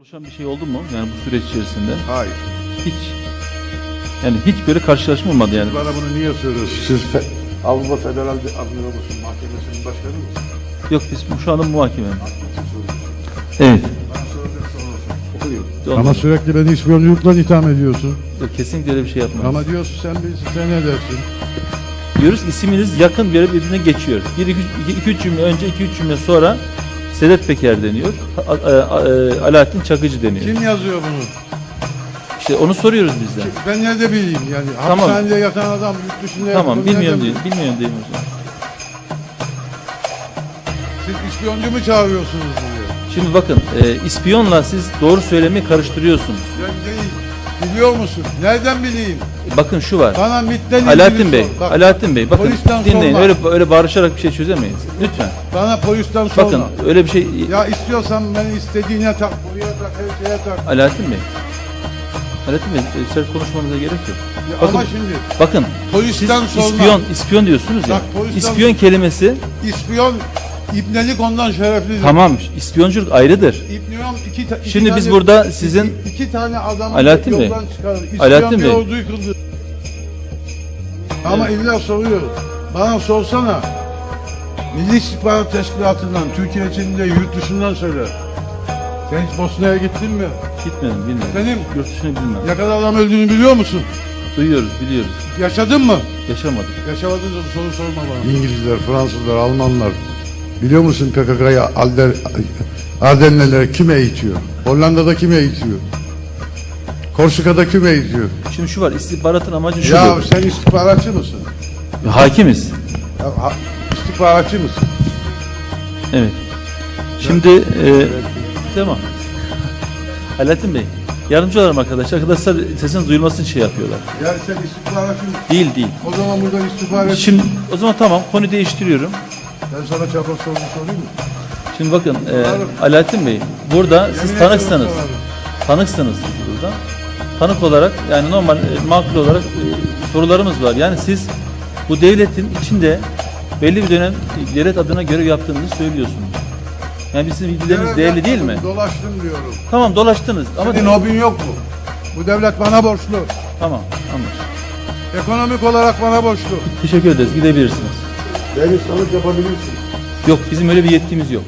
Oluşan bir şey oldu mu yani bu süreç içerisinde? Hayır. Hiç. Yani hiç böyle karşılaşma olmadı yani. Bana bunu niye soruyorsunuz? Siz fe, Avrupa Federal Admiralısın Mahkemesi'nin başkanı mısınız? Yok biz bu- şu anda muhakeme. Evet. Bana soracaksa olursun. Okuyun. Doğru. Ama sürekli beni ispiyonculukla itham ediyorsun. Yok, kesinlikle öyle bir şey yapmadık. Ama diyorsun sen bilirsin, sen ne dersin? Diyoruz isminiz yakın bir birbirine geçiyor. Bir iki, iki, iki üç cümle önce iki üç cümle sonra Sedat Peker deniyor. A- a- a- Alaaddin Çakıcı deniyor. Kim yazıyor bunu? İşte onu soruyoruz biz de. Ben nerede bileyim yani? Tamam. Hapishanede yatan adam yurt dışında Tamam yatan, bilmiyorum bileyim? Bilmiyorum değil o zaman. Siz ispiyoncu mu çağırıyorsunuz diyor. Şimdi bakın e, ispiyonla siz doğru söylemeyi karıştırıyorsunuz. Ben değil. Biliyor musun? Nereden bileyim? Bakın şu var. Bana MIT'ten Alaaddin Bey. Bak, Alaaddin Bey bakın polisten dinleyin. sorma. Öyle öyle bağırışarak bir şey çözemeyiz. Lütfen. Bana polisten sorma. Bakın öyle bir şey Ya istiyorsan beni istediğine tak, buraya tak, her şeye tak. Alaaddin Bey. Alaaddin Bey, e, sert konuşmanıza gerek yok. Ya Bakın- ama şimdi Bakın, polisten siz sorma. ispiyon, ispiyon diyorsunuz ya. Bak, polisten- İspiyon kelimesi İspiyon, ibnelik ondan şereflidir. tamam, ispiyonculuk ayrıdır. İbniyon iki, ta- iki Şimdi tane, biz burada sizin- iki, iki tane adamı Alaaddin Bey. yoldan çıkarır. İspiyon Alaaddin bir Bey. orduyu kıldı. Ama illa soruyor. Bana sorsana. Milli İstihbarat Teşkilatı'ndan, Türkiye içinde, yurt dışından söyle. Sen hiç Bosna'ya gittin mi? Gitmedim, bilmiyorum. Benim Yurt dışına bilmem. ne kadar adam öldüğünü biliyor musun? Duyuyoruz, biliyoruz. Yaşadın mı? Yaşamadık. Yaşamadın da bu soru sorma bana. İngilizler, Fransızlar, Almanlar. Biliyor musun PKK'yı Alder, Ardenneler kim eğitiyor? Hollanda'da kim eğitiyor? Korsika'da kim eğitiyor? Şimdi şu var, istihbaratın amacı şudur. Ya sen istihbaratçı mısın? Hakimiz. Ya, ha- istihbaratçı mısın? Evet. Şimdi e, tamam. Alaaddin Bey, yardımcı olalım arkadaşlar. Arkadaşlar sesiniz duyulması için şey yapıyorlar. Ya sen istihbaratçı mısın? Değil değil. O zaman buradan istihbarat... Şimdi o zaman tamam konu değiştiriyorum. Ben sana çapraz soru sorayım mı? Şimdi bakın e, Alaaddin Bey burada siz tanıksınız. Tanıksınız siz burada. Tanık olarak yani normal e, makul olarak e, sorularımız var. Yani siz bu devletin içinde belli bir dönem devlet adına görev yaptığınızı söylüyorsunuz. Yani bizim bilgileriniz Görev değerli değil mi? yapmadım, Dolaştım diyorum. Tamam dolaştınız ama Senin hobin yok mu? Bu devlet bana borçlu. tamam anlaşıldı. Ekonomik olarak bana borçlu. Teşekkür ederiz. Gidebilirsiniz. Beni sanık yapabilirsin. Yok bizim öyle bir yetkimiz yok.